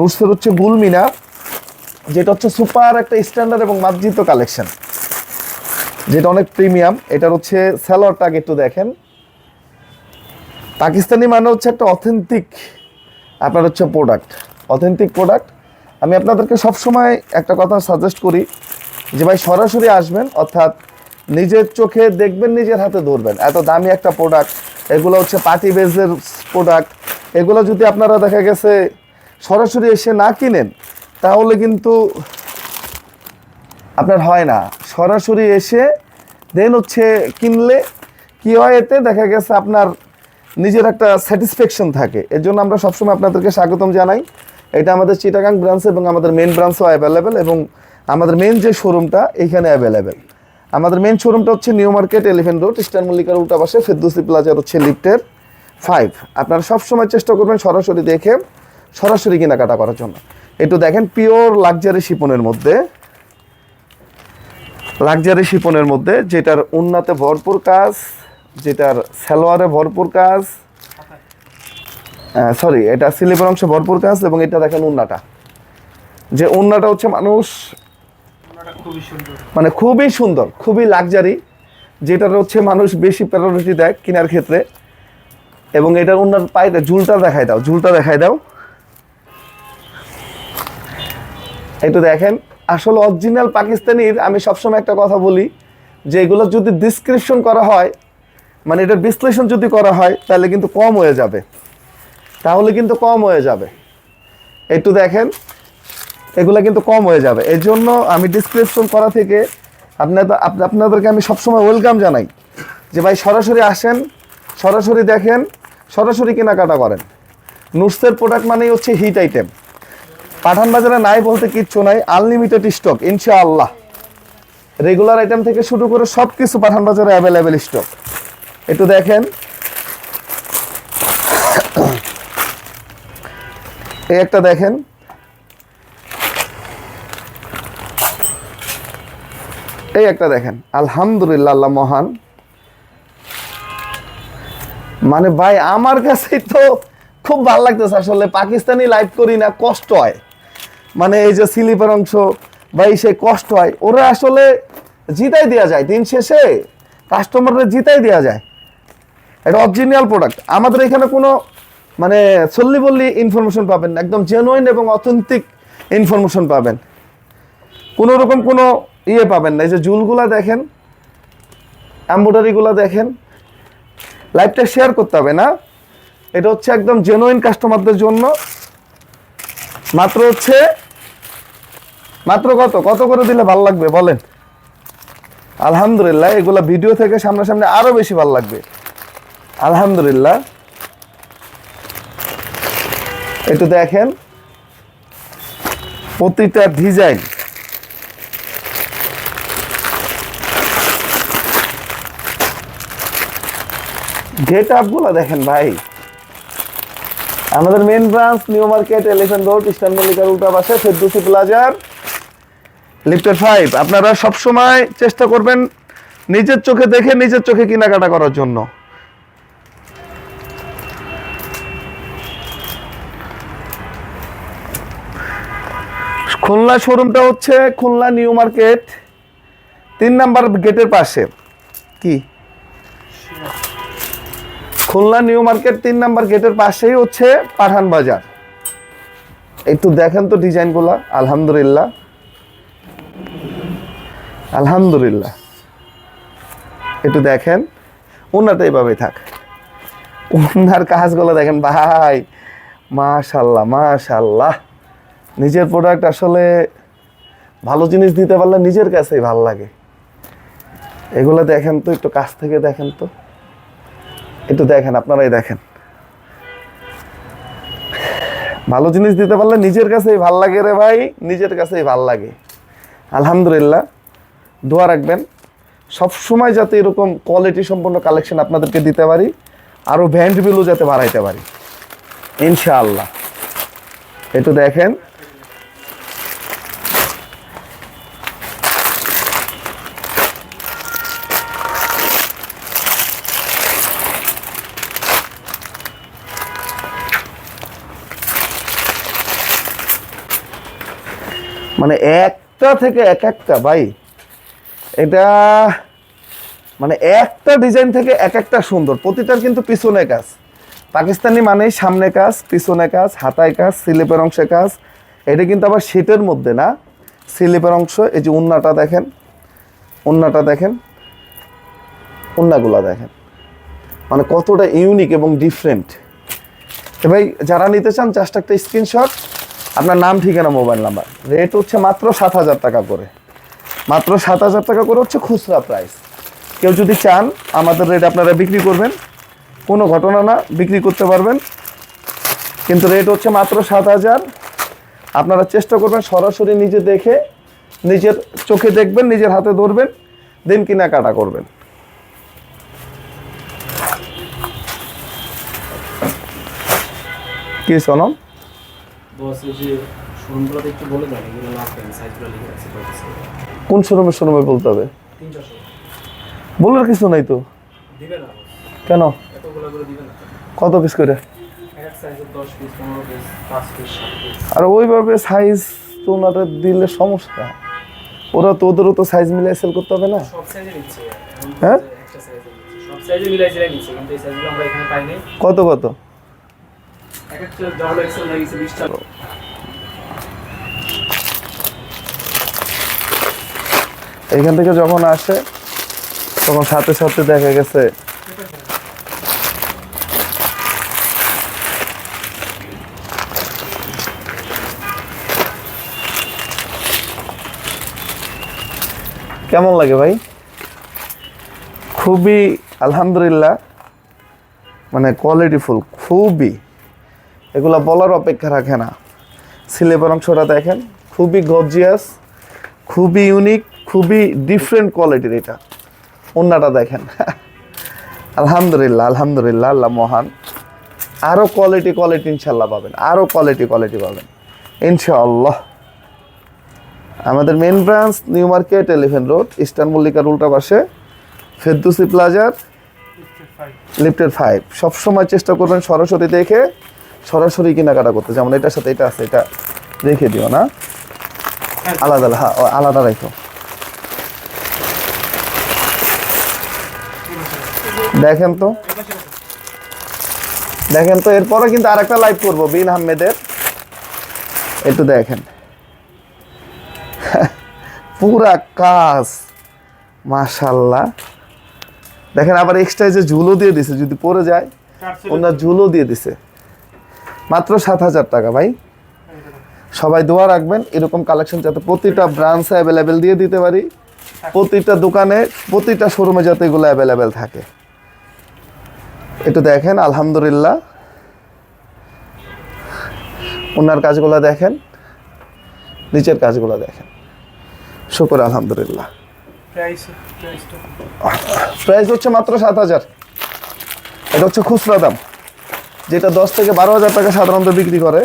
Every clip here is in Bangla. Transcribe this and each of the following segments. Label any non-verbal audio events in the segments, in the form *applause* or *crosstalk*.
নুটসের হচ্ছে গুলমিনা, যেটা হচ্ছে সুপার একটা স্ট্যান্ডার্ড এবং মার্জিত কালেকশন যেটা অনেক প্রিমিয়াম এটার হচ্ছে স্যালোয়ারটা আগে একটু দেখেন। পাকিস্তানি মানে হচ্ছে একটা অথেন্টিক আপনার হচ্ছে প্রোডাক্ট অথেন্টিক প্রোডাক্ট আমি আপনাদেরকে সবসময় একটা কথা সাজেস্ট করি যে ভাই সরাসরি আসবেন, অর্থাৎ নিজের চোখে দেখবেন, নিজের হাতে ধরবেন। এত দামি একটা প্রোডাক্ট এগুলো হচ্ছে পার্টি বেজের প্রোডাক্ট এগুলো যদি আপনারা দেখা গেছে সরাসরি এসে না কিনেন, তাহলে কিন্তু আপনার হয় না। সরাসরি এসে দেন হচ্ছে কিনলে কি হয় এতে? দেখা গেছে আপনার নিজের একটা স্যাটিসফ্যাকশন থাকে। এর জন্য আমরা সবসময় আপনাদেরকে স্বাগতম জানাই। এটা আমাদের চিটাগাং ব্রাঞ্চ এবং আমাদের মেন ব্রাঞ্চও অ্যাভেলেবেল এবং আমাদের মেন যে শোরুমটা এইখানে অ্যাভেলেবেল আমাদের মেন শোরুমটা হচ্ছে new market elephant road eastern মল্লিকার উল্টা পাশে ফেরদৌসি প্লাজার হচ্ছে লিফটের ফাইভ আপনারা সবসময় চেষ্টা করবেন সরাসরি দেখে সরাসরি কেনাকাটা করার জন্য। একটু দেখেন পিওর লাক্সারি শিপনের মধ্যে লাক্সারি শিপনের মধ্যে যেটার উন্নতে ভরপুর কাজ যেটার সালোয়ারে ভরপুর কাজ সরি এটা স্লিপের অংশে ভরপুর কাজ এবং এটা দেখেন উন্নাটা। যে উন্নাটা হচ্ছে মানুষ মানে খুবই সুন্দর খুবই লাক্সারি যেটার হচ্ছে মানুষ বেশি প্রায়োরিটি দেয় কেনার ক্ষেত্রে। এবং এটার উন্নার পায়ে ঝুলটা দেখাই দাও ঝুলটা দেখাই দাও। একটু দেখেন। আসলে অরিজিনাল পাকিস্তানির, আমি সবসময় একটা কথা বলি যে এগুলো যদি ডিসক্রিপশন করা হয় মানে এটার বিশ্লেষণ যদি করা হয়, তাহলে কিন্তু কম হয়ে যাবে। তাহলে কিন্তু কম হয়ে যাবে। একটু দেখেন, এগুলো কিন্তু কম হয়ে যাবে। এই জন্য আমি ডিসক্রিপশন করা থেকে আপনাদের আপনাদেরকে আমি সবসময় ওয়েলকাম জানাই যে ভাই সরাসরি আসেন, সরাসরি দেখেন, সরাসরি কেনাকাটা করেন। নুটসের প্রোডাক্ট মানেই হচ্ছে হিট আইটেম পাঠান বাজারে নাই বলতে কিচ্ছু নাই আনলিমিটেড স্টক ইনশাআল্লাহ। রেগুলার আইটেম থেকে শুরু করে সব কিছু পাঠান বাজারে অ্যাভেলেবেল স্টক একটু দেখেন। এই একটা দেখেন। এই একটা দেখেন। আলহামদুলিল্লাহ আল্লাহ মহান। মানে ভাই, আমার কাছে তো খুব ভালো লাগতেছে আসলে, পাকিস্তানি লাইভ করি না, কষ্ট হয়। মানে এই যে স্লিপের অংশ বা এই সে কষ্ট হয়, ওরা আসলে জিতাই দেওয়া যায়। দিন শেষে কাস্টমাররা জিতাই দেওয়া যায়। এটা অরিজিনাল প্রোডাক্ট আমাদের এখানে কোনো মানে চল্লি বললি ইনফরমেশন পাবেন একদম জেনুইন এবং অথেন্টিক ইনফরমেশন পাবেন। কোনো রকম কোনো ইয়ে পাবেন না। এই যে জুলগুলা দেখেন এম্ব্রয়ডারিগুলা দেখেন লাইভটা শেয়ার করতে হবে না। এটা হচ্ছে একদম জেনুইন কাস্টমারদের জন্য। মাত্র হচ্ছে, মাত্র কত? কত করে দিলে ভালো লাগবে? বলেন। আলহামদুলিল্লাহ, এগুলা ভিডিও থেকে সামনাসামনি আরও বেশি ভালো লাগবে। আলহামদুলিল্লাহ। একটু দেখেন। প্রতিটা ডিজাইন। গেট আপগুলো দেখেন ভাই। আমাদের main branch new market elephant road eastern মল্লিকার উল্টা পাশে ফেরদুসি প্লাজার লিফটের ফাইভ আপনারা সবসময় চেষ্টা করবেন নিজের চোখে দেখে, নিজের চোখে কেনাকাটা করার জন্য। খুলনা শোরুমটা হচ্ছে খুলনা নিউ মার্কেট তিন নাম্বার গেটের পাশে। কি? খুলনা নিউ মার্কেট তিন নাম্বার গেটের পাশেই হচ্ছে পাঠান বাজার। একটু দেখেন তো ডিজাইনগুলো, আলহামদুলিল্লাহ। আলহামদুলিল্লাহ। একটু দেখেন ওনাটা এইভাবেই থাক। ওনার কাজগুলো দেখেন ভাই, মাশাল্লাহ মাশাল্লাহ। নিজের প্রোডাক্ট আসলে ভালো জিনিস দিতে পারলে নিজের কাছেই ভালো লাগে। এগুলো দেখেন তো, একটু কাছ থেকে দেখেন তো। একটু দেখেন, আপনারাই দেখেন। ভালো জিনিস দিতে পারলে নিজের কাছেই ভালো লাগে রে ভাই, নিজের কাছেই ভালো লাগে। আলহামদুলিল্লাহ, দোয়া রাখবেন। সব সময় যাতে এরকম কোয়ালিটি সম্পন্ন কালেকশন আপনাদেরকে দিতে পারি আরও ভ্যান্ড বিলও যাতে বাড়াইতে পারি। ইনশাআল্লাহ। একটু দেখেন মানে একটা থেকে এক একটা, ভাই। এটা মানে একটা ডিজাইন থেকে এক একটা সুন্দর। প্রতিটার কিন্তু পিছনে কাজ। পাকিস্তানি মানেই সামনে কাজ, পিছনে কাজ, হাতায় কাজ, স্লিপের অংশে কাজ। এটা কিন্তু আবার শীতের মধ্যে না। স্লিপের অংশ, এই যে উন্নাটা দেখেন। উন্নাটা দেখেন। উন্নাগুলা দেখেন। মানে কতটা ইউনিক এবং ডিফারেন্ট ভাই, যারা নিতে চান জাস্ট একটা স্ক্রিনশট আপনার নাম, ঠিকানা মোবাইল নাম্বার রেট হচ্ছে মাত্র সাত হাজার টাকা করে। মাত্র সাত হাজার টাকা করে হচ্ছে খুচরা প্রাইস কেউ যদি চান, আমাদের রেট আপনারা বিক্রি করবেন। কোনো ঘটনা না, বিক্রি করতে পারবেন। কিন্তু রেট হচ্ছে মাত্র সাত হাজার। আপনারা চেষ্টা করবেন সরাসরি নিজে দেখে, নিজের চোখে দেখবেন, নিজের হাতে ধরবেন, দিন কেনাকাটা করবেন। কি সনম? কোন শোরুমে শোরুমে বলতে হবে? বলার কিছু নাই তো। কেন? কত পিস করে? আর ওইভাবে সাইজ তো ওনাদের দিলে সমস্যা। ওরা তো ওদেরও তো সাইজ মিলিয়ে সেল করতে হবে না। হ্যাঁ? মিলাই কত কত? এইখান থেকে যখন আসে, তখন সাথে সাথে দেখা গেছে কেমন লাগে ভাই? খুবই, আলহামদুলিল্লাহ মানে কোয়ালিটিফুল খুবই। এগুলা বলার অপেক্ষা রাখে না। সিলেবার অংশটা দেখেন, খুবই গর্জিয়াস খুবই ইউনিক খুবই ডিফারেন্ট কোয়ালিটির এটা। অন্যটা দেখেন। *laughs* আলহামদুলিল্লাহ আলহামদুলিল্লাহ, আল্লাহ মহান। আরও কোয়ালিটি কোয়ালিটি ইনশাল্লাহ পাবেন আরও কোয়ালিটি কোয়ালিটি পাবেন। ইনশাআল্লাহ। আমাদের main branch new market elephant road eastern মল্লিকার উল্টা পাশে ফেরদুসি প্লাজার লিফটেড ফাইভ সবসময় চেষ্টা করবেন সরাসরি দেখে সরাসরি কেনাকাটা করতে যেমন এটার সাথে এটা আছে এটা রেখে দিও না। আলাদা হ্যাঁ আলাদা রাখো। দেখেন তো। দেখেন তো এরপরে কিন্তু আরেকটা লাইভ করব বিন আহমেদের। একটু দেখেন। পুরা কাজ মাশাল্লাহ। দেখেন আবার এক্সট্রা যে ঝুলো দিয়ে দিছে যদি পরে যায় ওনার ঝুলো দিয়ে দিছে। মাত্র সাত হাজার টাকা ভাই। সবাই দোয়া রাখবেন এরকম কালেকশন যাতে প্রতিটা ব্রাঞ্চে অ্যাভেলেবেল দিয়ে দিতে পারি। প্রতিটা দোকানে প্রতিটা শোরুমে যাতে এগুলো অ্যাভেলেবেল থাকে। একটু দেখেন আলহামদুলিল্লাহ। ওনার কাজগুলো দেখেন নিচের কাজগুলো দেখেন। শুকুর আলহামদুলিল্লাহ। প্রাইস প্রাইস হচ্ছে মাত্র সাত হাজার। এটা হচ্ছে খুচরা দাম। যেটা দশ থেকে বারো হাজার টাকা সাধারণত বিক্রি করে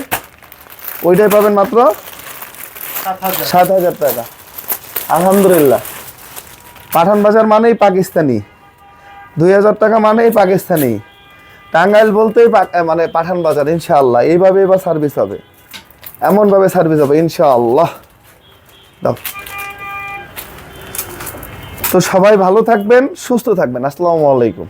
ওইটাই পাবেন মাত্র সাত হাজার। টাকা। আলহামদুলিল্লাহ। পাঠান বাজার মানেই পাকিস্তানি। দুই হাজার টাকা মানেই পাকিস্তানি। টাঙ্গাইল বলতেই মানে পাঠান বাজার ইনশাআল্লাহ। এইভাবে এবার সার্ভিস হবে। এমনভাবে সার্ভিস হবে ইনশাআল্লাহ। তো সবাই ভালো থাকবেন সুস্থ থাকবেন। আসসালামু আলাইকুম।